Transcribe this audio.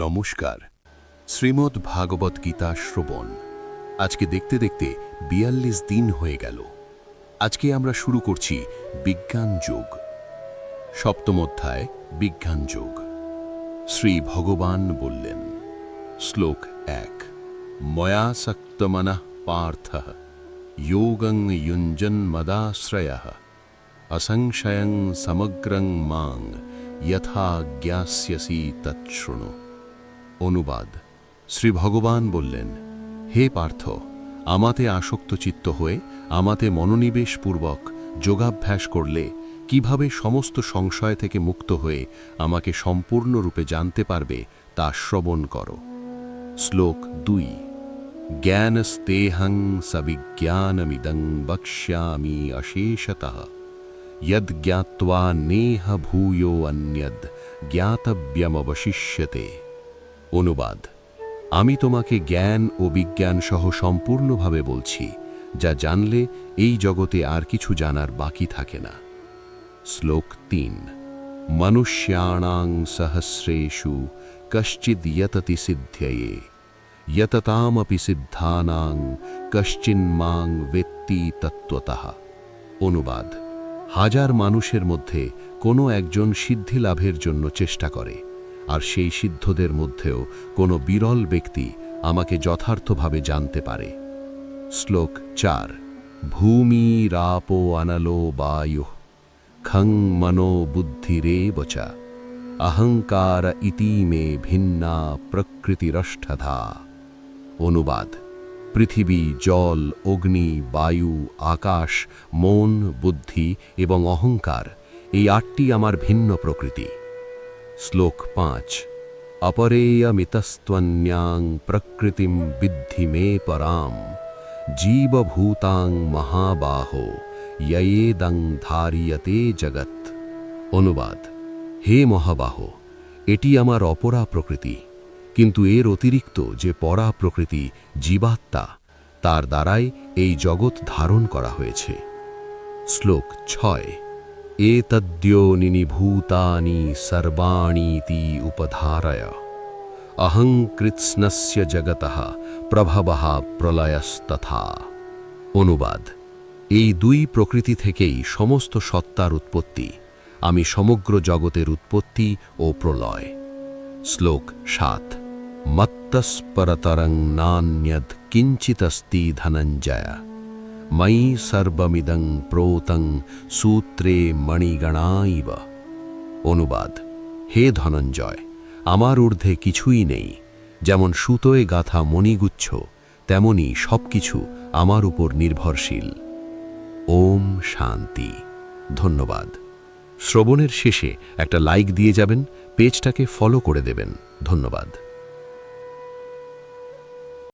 নমস্কার। শ্রীমদ্ ভাগবত গীতা শ্রবণ। আজকে দেখতে দেখতে বিয়াল্লিশ দিন হয়ে গেল। আজকে আমরা শুরু করছি বিজ্ঞান যোগ। সপ্তম অধ্যায়, বিজ্ঞান যোগ। শ্রী ভগবান বললেন, শ্লোক এক ময়াসক্তমনা পার্থ, যোগং মদাশ্রয় মদাশ্রয়ঃ, অসংশয়ং সমগ্রং মাং যথা জ্ঞাস্যসি তৎশৃণু অনুবাদ। শ্রী ভগবান বললেন, হে পার্থ, আমাতে আসক্ত চিত্ত হয়ে, আমাতে মনোনিবেশপূর্বক যোগাভ্যাস করলে কীভাবে সমস্ত সংশয় থেকে মুক্ত হয়ে আমাকে সম্পূর্ণরূপে জানতে পারবে, তা শ্রবণ কর। শ্লোক দুই জ্ঞান স্তেহং সবিজ্ঞানমিদং বক্ষ্যামি অশেষত। যজ্ঞাত্বা নেহ ভূয় অন্যদ জ্ঞাতব্যমবশিষ্যতে। অনুবাদ। আমি তোমাকে জ্ঞান ও বিজ্ঞান সহ সম্পূর্ণভাবে বলছি, যা জানলে এই জগতে আর কিছু জানার বাকি থাকে না। শ্লোক তিন। মনুষ্যাণাং সহস্রেষু কশ্চিদ যততি সিদ্ধ্যয়ে, যততামপি সিদ্ধানাং কশ্চিন্মাং বেত্তি তত্ত্বতঃ। অনুবাদ। হাজার মানুষের মধ্যে কোনো একজন সিদ্ধি লাভের জন্য চেষ্টা করে। আর সেই সিদ্ধদের মধ্যেও কোনো বিরল ব্যক্তি আমাকে যথার্থভাবে জানতে পারে। শ্লোক চার, ভূমি রাপো অনলো বায়ু, খং মনো বুদ্ধিরেব চ, অহংকার ইতি মে ভিন্না প্রকৃতিরষ্ঠধা। অনুবাদ, পৃথিবী, জল, অগ্নি, বায়ু, আকাশ, মন, বুদ্ধি এবং অহংকার, এই আটটি আমার ভিন্ন প্রকৃতি। শ্লোক পাঁচ। অপরেয়মিতস্ত্বন্যাং প্রকৃতিম বিদ্ধি মে পরাম। জীবভূতাং মহাবাহ ইয়েদং ধারিয়তে জগৎ। অনুবাদ, হে মহাবাহ, এটি আমার অপরা প্রকৃতি, কিন্তু এর অতিরিক্ত যে পরা প্রকৃতি জীবাত্মা, তার দ্বারাই এই জগৎ ধারণ করা হয়েছে। শ্লোক ছয় এ তদ্যোনিনি ভূতানি সর্বাণীতি উপধারয় অহংকৃৎস্নস্য জগত প্রভব প্রলয়স্তথা অনুবাদ। এই দুই প্রকৃতি থেকেই সমস্ত সত্তার উৎপত্তি, আমি সমগ্র জগতের উৎপত্তি ও প্রলয়। শ্লোক সাত। মত্তস্পরতরং নান্যদ কিঞ্চিতস্তি ধনঞ্জয়। ময়ি সর্বমিদং প্রোতং সূত্রে মণিগণাইব অনুবাদ, হে ধনঞ্জয়, আমার ঊর্ধ্বে কিছুই নেই। যেমন সুতোয় গাথা মণিগুচ্ছ, তেমনি সবকিছু আমার উপর নির্ভরশীল। ওম শান্তি। ধন্যবাদ। শ্রবণের শেষে একটা লাইক দিয়ে যাবেন, পেজটাকে ফলো করে দেবেন। ধন্যবাদ।